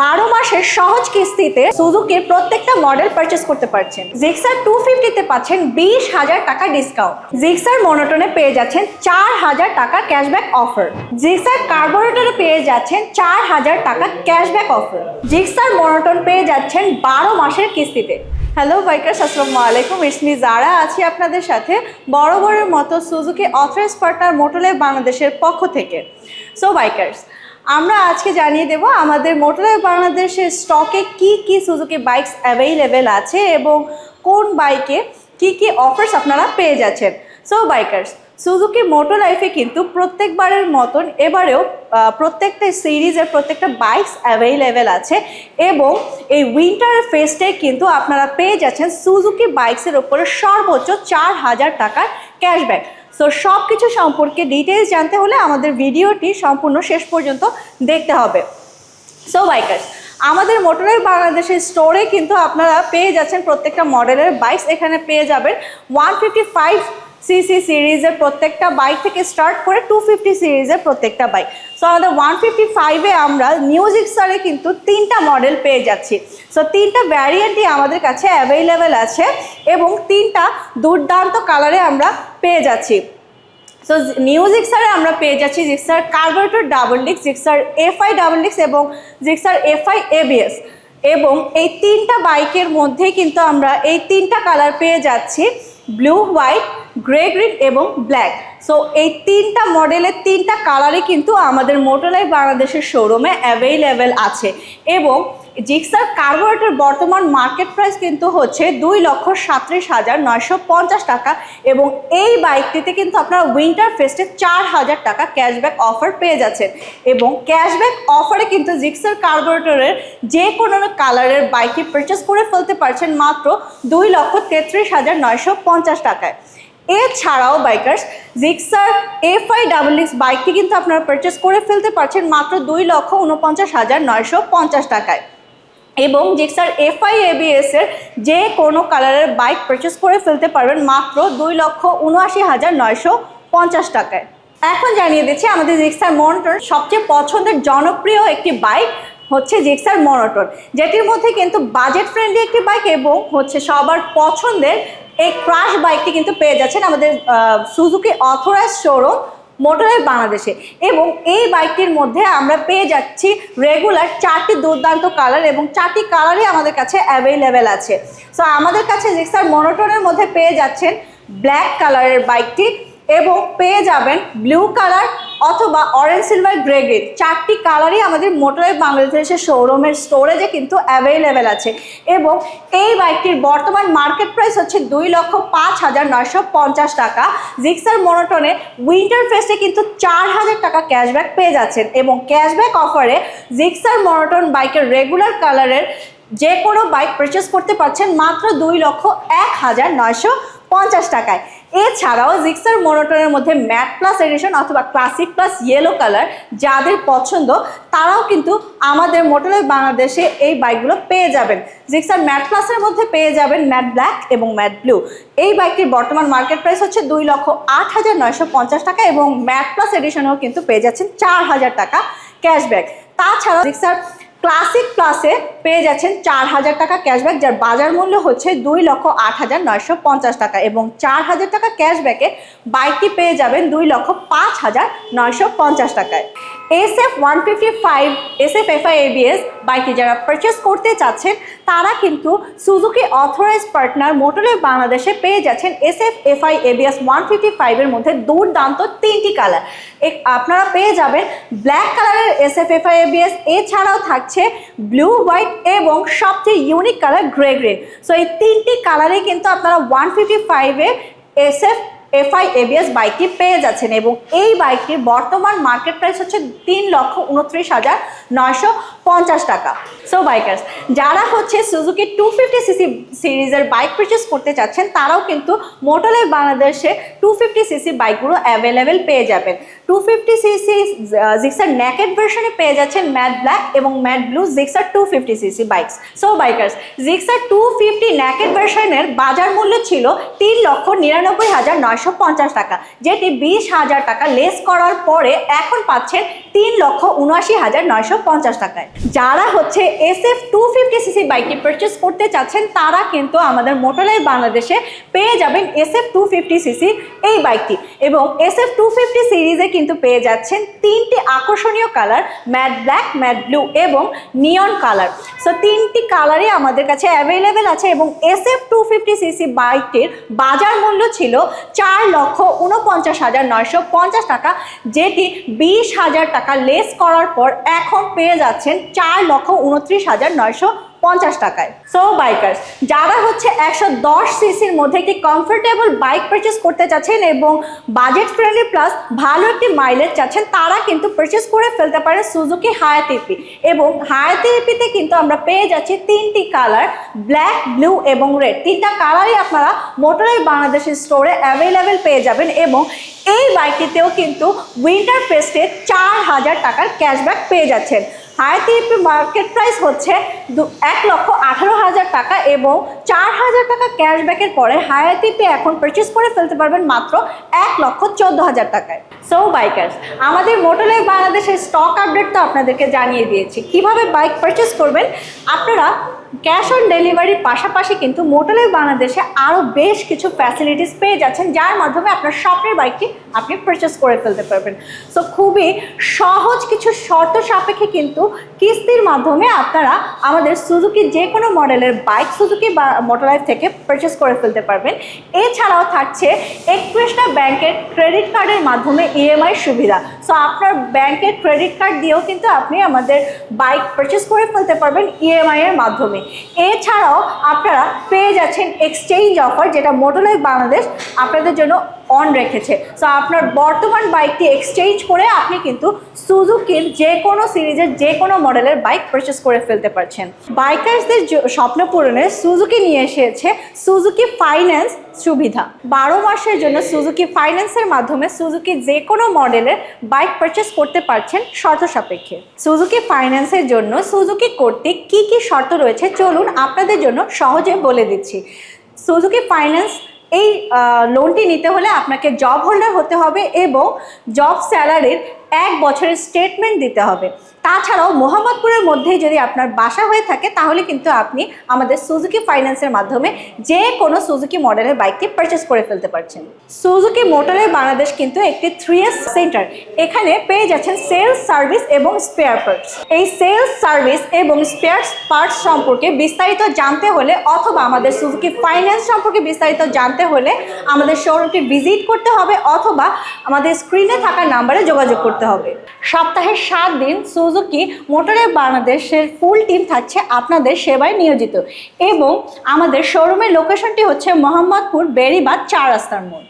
বারো মাসের সহজ কিস্তিতে সুজুকির প্রত্যেকটা মডেল পারচেস করতে পারছেন। জিক্সার টু ফিফটিতে পাচ্ছেন বিশ হাজার টাকা ডিসকাউন্ট জিক্সার মনোটনে পেয়ে যাচ্ছেন চার হাজার টাকা ক্যাশব্যাক অফার জিক্সার কার্বোরেটরে পেয়ে যাচ্ছেন চার হাজার টাকা ক্যাশব্যাক অফার জিক্সার মনোটন পেয়ে যাচ্ছেন বারো মাসের কিস্তিতে। হ্যালো বাইকার্স আসসালামু আলাইকুম। ইসমি যারা আছি আপনাদের সাথে বরাবরের মতো সুজুকি অথরাইজ পার্টনার মোটলে বাংলাদেশের পক্ষ থেকে। সো বাইকার্স আমরা আজকে জানিয়ে দেব আমাদের মোটলে বাংলাদেশের স্টকে কি কি সুজুকি বাইকস অ্যাভেলেবেল আছে এবং কোন বাইকে কি কি অফার্স আপনারা পেয়ে যাচ্ছেন। সো বাইকার্স সুজুকি মোটো লাইফে কিন্তু প্রত্যেকবারের মতন এবারেও প্রত্যেকটা সিরিজের প্রত্যেকটা বাইকস অ্যাভেলেবেল আছে এবং এই উইন্টার ফেস্টে কিন্তু আপনারা পেয়ে যাচ্ছেন সুজুকি বাইকসের ওপরে সর্বোচ্চ চার হাজার টাকার ক্যাশব্যাক সো সব কিছু সম্পর্কে ডিটেলস জানতে হলে আমাদের ভিডিওটি সম্পূর্ণ শেষ পর্যন্ত দেখতে হবে। সো বাইকার্স আমাদের মোটরের বাংলাদেশের স্টোরে কিন্তু আপনারা পেয়ে যাচ্ছেন প্রত্যেকটা মডেলের বাইকস এখানে পেয়ে যাবেন। ওয়ান ফাইভ সিসি সিরিজের প্রত্যেকটা বাইক থেকে স্টার্ট করে টু ফিফটি সিরিজের প্রত্যেকটা বাইক সো আমাদের ওয়ান ফিফটি ফাইভে আমরা মিউজিক স্টারে কিন্তু তিনটা মডেল পেয়ে যাচ্ছি। সো তিনটা ভ্যারিয়েন্টই আমাদের কাছে অ্যাভেলেবেল আছে এবং তিনটা দুর্দান্ত কালারে আমরা পেয়ে যাচ্ছি। সো নিউ জিক্সারে আমরা পেয়ে যাচ্ছি জিক্সার কার্বোরেটর ডাবল ডিক্স জিক্সার এফআই ডাবল ডিক্স এবং জিক্সার এফআই এবিএস এবং এই তিনটা বাইকের মধ্যে কিন্তু আমরা এই তিনটা কালার পেয়ে যাচ্ছি ব্লু হোয়াইট গ্রে গ্রিন এবং ব্ল্যাক। সো এই তিনটা মডেলের তিনটা কালারই কিন্তু আমাদের মোটোলাই বাংলাদেশের শোরুমে অ্যাভেলেবেল আছে। এবং জিক্সার কার্বোরেটর বর্তমান মার্কেট প্রাইস কিন্তু হচ্ছে দুই লক্ষ সাঁত্রিশ হাজার নয়শো পঞ্চাশ টাকা এবং এই বাইকটিতে কিন্তু আপনারা উইন্টার ফেস্টে চার হাজার টাকা ক্যাশব্যাক অফার পেয়ে যাচ্ছেন। এবং ক্যাশব্যাক অফারে কিন্তু জিক্সার কার্বোরেটরের যে কোনো কালারের বাইকটি পারচেস করে ফেলতে পারছেন মাত্র দুই লক্ষ তেত্রিশ হাজার নয়শো পঞ্চাশ টাকায়। এছাড়াও bikers Gixxer FI double X বাইকটি কিন্তু আপনারা পারচেস করে ফেলতে পারছেন মাত্র দুই লক্ষ উনপঞ্চাশ হাজার নয়শো পঞ্চাশ টাকায়। এবং জিক্সার এফআই এবিএস এর যে কোনো কালারের বাইক পারচেস করে ফেলতে পারবেন মাত্র দুই লক্ষ উনআশি হাজার নয়শো পঞ্চাশ টাকায়। এখন জানিয়ে দিচ্ছি, আমাদের জিক্সার মনোটন সবচেয়ে পছন্দের জনপ্রিয় একটি বাইক হচ্ছে জিক্সার মনোটন যেটির মধ্যে কিন্তু বাজেট ফ্রেন্ডলি একটি বাইক এবং হচ্ছে সবার পছন্দের এই ক্রাশ বাইকটি কিন্তু পেয়ে যাচ্ছেন আমাদের সুজুকি অথরাইজ শোরুম মোটরের বাংলাদেশে এবং এই বাইকটির মধ্যে আমরা পেয়ে যাচ্ছি রেগুলার চারটি দুর্দান্ত কালার এবং চারটি কালারই আমাদের কাছে অ্যাভেলেবেল আছে। সো আমাদের কাছে জিক্সার মনোটনের মধ্যে পেয়ে যাচ্ছেন ব্ল্যাক কালারের বাইকটি এবং পেয়ে যাবেন ব্লু কালার অথবা অরেঞ্জ সিলভার গ্রে গ্রিন চারটি কালারই আমাদের মোটরের বাংলাদেশের শোরুমের স্টোরেজে কিন্তু অ্যাভেলেবেল আছে। এবং এই বাইকটির বর্তমান মার্কেট প্রাইস হচ্ছে দুই লক্ষ পাঁচ হাজার নয়শো পঞ্চাশ টাকা। জিক্সার মনোটনে উইন্টার ফেস্টে কিন্তু চার হাজার টাকা ক্যাশব্যাক পেয়ে যাচ্ছেন এবং ক্যাশব্যাক অফারে জিক্সার মনোটন বাইকের রেগুলার কালারের যে কোনো বাইক পারচেস করতে পারছেন মাত্র দুই লক্ষ এক হাজার নয়শো পঞ্চাশ টাকায়। এছাড়াও জিক্সার মোনোটনের মধ্যে ম্যাট প্লাস এডিশন অথবা ক্লাসিক প্লাস ইয়েলো কালার যাদের পছন্দ, তারাও কিন্তু আমাদের মোটরের বাংলাদেশে এই বাইকগুলো পেয়ে যাবেন। জিক্সার ম্যাট প্লাসের মধ্যে পেয়ে যাবেন ম্যাট ব্ল্যাক এবং ম্যাট ব্লু এই বাইকটির বর্তমান মার্কেট প্রাইস হচ্ছে দুই লক্ষ আট হাজার নয়শো পঞ্চাশ টাকা এবং ম্যাট প্লাস এডিশনেও কিন্তু পেয়ে যাচ্ছেন চার হাজার টাকা ক্যাশব্যাক তাছাড়া জিক্সার ক্লাসিক প্লাসে পেয়ে যাচ্ছেন চার হাজার টাকা ক্যাশব্যাক, যার বাজার মূল্য হচ্ছে দুই লক্ষ আট হাজার নয়শো পঞ্চাশ টাকা এবং চার হাজার টাকা ক্যাশব্যাকে বাইকটি পেয়ে যাবেন দুই লক্ষ পাঁচ হাজার নয়শো পঞ্চাশ টাকায়। S F one fifty five S F FI ABS বাইকটি যারা পারচেস করতে চাচ্ছেন, তারা কিন্তু সুজুকি অথরাইজ পার্টনার মোটরের বাংলাদেশে পেয়ে যাচ্ছেন S F FI ABS one fifty ফাইভের মধ্যে দুর্দান্ত তিনটি কালার আপনারা পেয়ে যাবেন ব্ল্যাক কালারের এস এফ এফআই এবিএস এছাড়াও থাকছে ব্লু হোয়াইট এবং সবচেয়ে unique colour grey green so এই তিনটি কালারে কিন্তু আপনারা ওয়ান ফিফটি ফাইভে এস এফ এফআই, এবিএস বাইকটি পেয়ে যাচ্ছেন এবং এই বাইকটির বর্তমান মার্কেট প্রাইস হচ্ছে তিন লক্ষ উনত্রিশ হাজার নয়শো পঞ্চাশ টাকা। সো বাইকার্স যারা হচ্ছে সুজুকি টু ফিফটি সিসি সিরিজের বাইক পারচেস করতে চাচ্ছেন, তারাও কিন্তু মোটলের বাংলাদেশে টু ফিফটি সিসি বাইকগুলো অ্যাভেলেবেল পেয়ে যাবেন। Two fifty CC Gixxer naked ভার্সনে পেয়ে যাচ্ছেন ম্যাট ব্ল্যাক এবং matt blue Gixxer two fifty CC bikes so bikers Gixxer two fifty naked ভার্সনের বাজার মূল্য ছিল তিন লক্ষ নিরানব্বই হাজার নয়শো নয়শো পঞ্চাশ টাকা, যেটি বিশ হাজার টাকা লেস করার পরে এখন পাচ্ছেন তিন লক্ষ উনআশি হাজার নয়শো পঞ্চাশ টাকায়। যারা হচ্ছে S F two fifty CC বাইকটি পারচেস করতে চাচ্ছেন, তারা কিন্তু আমাদের মোটরলাইফ বাংলাদেশে পেয়ে যাবেন S F two fifty CC এই বাইকটি। এবং এস এফ টু ফিফটি সিরিজে কিন্তু পেয়ে যাচ্ছেন তিনটি আকর্ষণীয় colour matt black matt blue এবং নিয়ন কালার সো তিনটি কালারই আমাদের কাছে অ্যাভেলেবেল আছে এবং S F two fifty CC বাইকটির বাজার মূল্য ছিল চার লক্ষ উনপঞ্চাশ হাজার নয়শো পঞ্চাশ টাকা, যেটি বিশ হাজার টাকা লেস করার পর এখন পেয়ে যাচ্ছেন চার লক্ষ উনত্রিশ হাজার নয়শো পঞ্চাশ টাকায়। সো বাইকার্স যারা হচ্ছে একশো দশ সিসির মধ্যে একটি কমফোর্টেবল বাইক পারচেস করতে চাচ্ছেন এবং বাজেট ফ্রেন্ডলি প্লাস ভালো একটি মাইলেজ চাচ্ছেন, তারা কিন্তু পারচেস করে ফেলতে পারে সুজুকি হায়াত হায়াতিপি এবং হায়াতিপিতে কিন্তু আমরা পেয়ে যাচ্ছি তিনটি কালার ব্ল্যাক ব্লু এবং রেড তিনটা কালারই আপনারা মোটরাই বাংলাদেশের স্টোরে অ্যাভেলেবেল পেয়ে যাবেন এবং এই বাইকটিতেও কিন্তু উইন্টার ফেস্টে চার হাজার টাকার ক্যাশব্যাক পেয়ে যাচ্ছেন। হায়াতিপি মার্কেট প্রাইস হচ্ছে এক লক্ষ আঠারো হাজার টাকা এবং চার হাজার টাকা ক্যাশব্যাকের পরে হায়াতিপি এখন পারচেস করে ফেলতে পারবেন মাত্র এক লক্ষ চোদ্দ হাজার টাকায়। সো বাইকার্স আমাদের মোটরলাইফ বাংলাদেশের স্টক আপডেট তো আপনাদেরকে জানিয়ে দিয়েছি। কীভাবে বাইক পারচেস করবেন? আপনারা ক্যাশ অন ডেলিভারির পাশাপাশি কিন্তু মোটরলাইফ বাংলাদেশে আরও বেশ কিছু ফ্যাসিলিটিস পেয়ে যাচ্ছেন, যার মাধ্যমে আপনার স্বপ্নের বাইকটি আপনি পারচেস করে ফেলতে পারবেন। সো খুবই সহজ কিছু শর্ত সাপেক্ষে কিন্তু কিস্তির মাধ্যমে আপনারা আমাদের সুজুকি যে কোনো মডেলের বাইক সুজুকি বা মোটরলাইফ থেকে পারচেস করে ফেলতে পারবেন। এছাড়াও থাকছে একত্রিশটা ব্যাংকের ক্রেডিট কার্ডের মাধ্যমে ইএমআই সুবিধা। সো আপনার ব্যাংকের ক্রেডিট কার্ড দিয়েও কিন্তু আপনি আমাদের বাইক পারচেস করে ফেলতে পারবেন ইএমআই এর মাধ্যমে। এছাড়াও আপনারা পেয়ে যাচ্ছেন এক্সচেঞ্জ অফার যেটা মোটরলাইফ বাংলাদেশ আপনাদের জন্য অন রেখেছে। সো আপনার বর্তমান বাইকটি এক্সচেঞ্জ করে আপনি কিন্তু সুজুকির যে কোনো সিরিজের যে কোনো মডেলের বাইক পারচেস করে ফেলতে পারছেন। বাইকার্সদের স্বপ্ন পূরণে সুজুকি নিয়ে এসেছে সুজুকি ফাইন্যান্স সুবিধা। বারো মাসের জন্য সুজুকি ফাইন্যান্সের মাধ্যমে সুজুকি যে কোনো মডেলের বাইক পারচেস করতে পারছেন শর্ত সাপেক্ষে। সুজুকি ফাইন্যান্সের জন্য সুজুকি কর্তৃক কি কি শর্ত রয়েছে? চলুন আপনাদের জন্য সহজে বলে দিচ্ছি। সুজুকি ফাইন্যান্স এই লোনটি নিতে হলে আপনাকে জব হোল্ডার হতে হবে এবং জব স্যালারির এক বছরের স্টেটমেন্ট দিতে হবে। তাছাড়াও মোহাম্মদপুরের মধ্যেই যদি আপনার বাসা হয়ে থাকে, তাহলে কিন্তু আপনি আমাদের সুজুকি ফাইন্যান্সের মাধ্যমে যে কোনো সুজুকি মডেলের বাইকটি পারচেস করে ফেলতে পারছেন। সুজুকি মোটরের বাংলাদেশ কিন্তু একটি থ্রি এস সেন্টার এখানে পেয়ে যাচ্ছেন সেলস সার্ভিস এবং স্পেয়ার পার্টস এই সেলস সার্ভিস এবং স্পেয়ার পার্টস সম্পর্কে বিস্তারিত জানতে হলে অথবা আমাদের সুজুকি ফাইন্যান্স সম্পর্কে বিস্তারিত জানতে হলে আমাদের শোরুমটি ভিজিট করতে হবে অথবা আমাদের স্ক্রিনে থাকা নাম্বারে যোগাযোগ করতে হবে। সপ্তাহে সাত দিন সুজুকি মোটরের বাংলাদেশের ফুল টিম থাকছে আপনাদের সেবায় নিয়োজিত। এবং আমাদের শোরুমের লোকেশনটি হচ্ছে মোহাম্মদপুর বেরিবাদ চার রাস্তার মোড়।